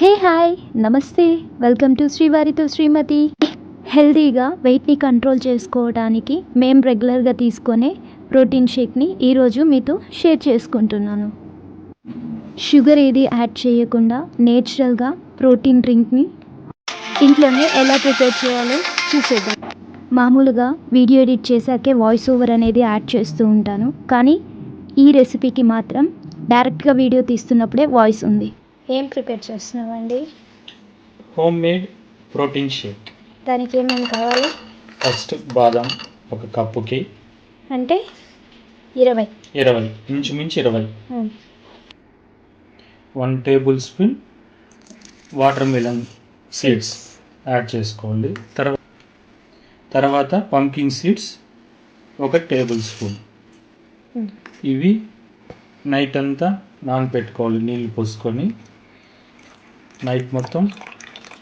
హే hi నమస్తే. Welcome to శ్రీవారితో శ్రీమతి. హెల్తీగా వెయిట్ని కంట్రోల్ చేసుకోవడానికి మేము రెగ్యులర్గా తీసుకునే ప్రోటీన్ షేక్ని ఈరోజు మీతో షేర్ చేసుకుంటున్నాను. షుగర్ ఏది యాడ్ చేయకుండా నేచురల్గా ప్రోటీన్ డ్రింక్ని ఇంట్లోనే ఎలా ప్రిపేర్ చేయాలో చూసేద్దాం. మామూలుగా వీడియో ఎడిట్ చేశాకే వాయిస్ ఓవర్ అనేది యాడ్ చేస్తూ ఉంటాను. కానీ ఈ రెసిపీకి మాత్రం డైరెక్ట్గా వీడియో తీస్తున్నప్పుడే వాయిస్ ఉంది. ఏం ప్రిపేర్ చేస్తున్నామండి హోమ్ మేడ్ ప్రోటీన్ షేక్. దానికి ఏమేమి కావాలి? ఫస్ట్ బాదం ఒక కప్పుకి అంటే ఇరవై. ఇరవై ఇంచుమించు ఇరవై. One tablespoon watermelon seeds add చేసుకోండి. తర్వాత తర్వాత పంకిన్ సీడ్స్ ఒక టేబుల్ స్పూన్. ఇవి నైట్ అంతా నానబెట్టుకోవాలి నీళ్ళు పోసుకొని. నైట్ మొత్తం?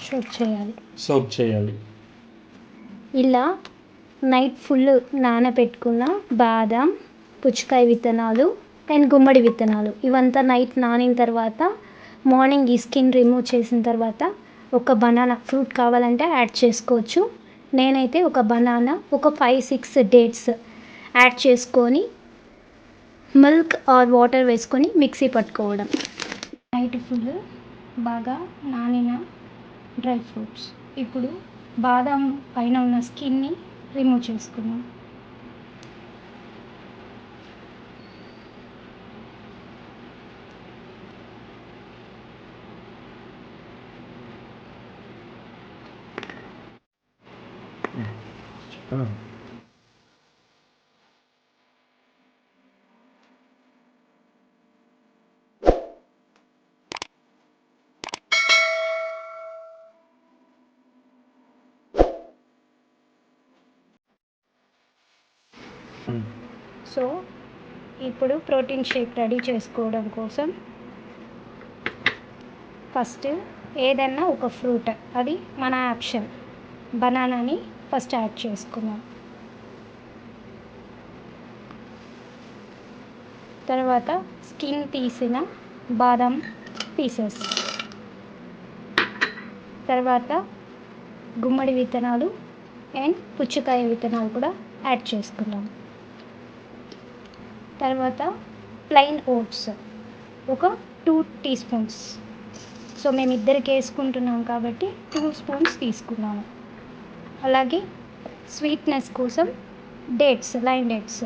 షూట్ చేయాలి. సోక్ చేయాలి. ఇలా నైట్ ఫుల్ నానబెట్టుకున్న బాదం పుచ్చకాయ విత్తనాలు అండ్ గుమ్మడి విత్తనాలు. ఇవంతా నైట్ నానిన తర్వాత మార్నింగ్ ఈ స్కిన్ రిమూవ్ చేసిన తర్వాత ఒక బనానా ఫ్రూట్ కావాలంటే యాడ్ చేసుకోవచ్చు. నేనైతే ఒక బనానా ఒక ఫైవ్ సిక్స్ డేట్స్ యాడ్ చేసుకొని మిల్క్ ఆర్ వాటర్ వేసుకొని మిక్సీ పట్టుకోవడం. నైట్ ఫుల్ బాగా నానిన డ్రై ఫ్రూట్స్. ఇప్పుడు బాదం పైన ఉన్న స్కిన్ని రిమూవ్ చేసుకున్నాం Hmm. సో ఇప్పుడు ప్రోటీన్ షేక్ రెడీ చేసుకోవడం కోసం ఫస్ట్ ఏదన్నా ఒక ఫ్రూట్ అది మన ఆప్షన్ బనానాని ఫస్ట్ యాడ్ చేసుకున్నాం తర్వాత స్కిన్ తీసిన బాదం పీసెస్. తర్వాత గుమ్మడి విత్తనాలు అండ్ పుచ్చకాయ విత్తనాలు కూడా యాడ్ చేసుకున్నాం తర్వాత ప్లెయిన్ ఓట్స్ ఒక టూ టీ స్పూన్స్ సో మేము ఇద్దరికి వేసుకుంటున్నాం కాబట్టి టూ స్పూన్స్ తీసుకున్నాము. అలాగే స్వీట్నెస్ కోసం dates line dates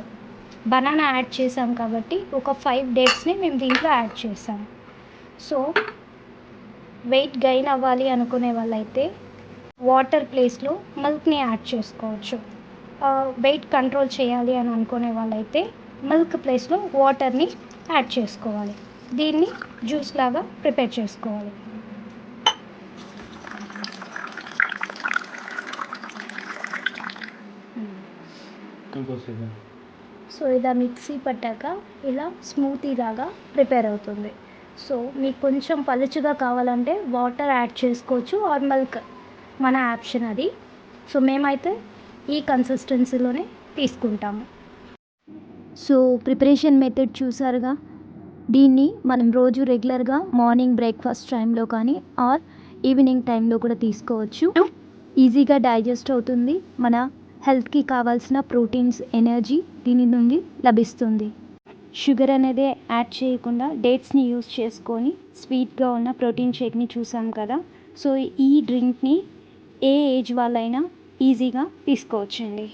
banana add చేసాం కాబట్టి ఒక ఫైవ్ డేట్స్ని మేము దీంట్లో యాడ్ చేసాం. సో వెయిట్ గైన్ అవ్వాలి అనుకునే వాళ్ళైతే వాటర్ ప్లేస్లో మిల్క్ని యాడ్ చేసుకోవచ్చు. Uh, వెయిట్ కంట్రోల్ చేయాలి అని అనుకునే వాళ్ళైతే మిల్క్ ప్లేస్లో వాటర్ని యాడ్ చేసుకోవాలి. దీన్ని జ్యూస్ లాగా ప్రిపేర్ చేసుకోవాలి. సో ఇలా మిక్సీ పట్టాక ఇలా స్మూతీ లాగా ప్రిపేర్ అవుతుంది. సో మీకు కొంచెం పలుచుగా కావాలంటే వాటర్ యాడ్ చేసుకోవచ్చు ఆర్ మిల్క్ మన ఆప్షన్ అది. సో మేమైతే ఈ కన్సిస్టెన్సీలోనే తీసుకుంటాము. సో ప్రిపరేషన్ మెథడ్ చూసారుగా? దీన్ని మనం రోజు రెగ్యులర్గా మార్నింగ్ బ్రేక్ఫాస్ట్ టైంలో కానీ ఆర్ ఈవినింగ్ టైంలో కూడా తీసుకోవచ్చు. ఈజీగా డైజెస్ట్ అవుతుంది. మన హెల్త్కి కావాల్సిన ప్రోటీన్స్ ఎనర్జీ దీని నుండి లభిస్తుంది. షుగర్ అనేది యాడ్ చేయకుండా డేట్స్ని యూస్ చేసుకొని స్వీట్గా ఉన్న ప్రోటీన్ షేక్ని చూసాం కదా? సో ఈ డ్రింక్ని ఏ ఏజ్ వాళ్ళైనా ఈజీగా తీసుకోవచ్చండి.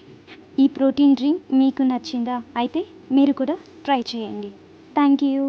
ఈ ప్రోటీన్ డ్రింక్ మీకు నచ్చిందా? అయితే మీరు కూడా ట్రై చేయండి. Thank you.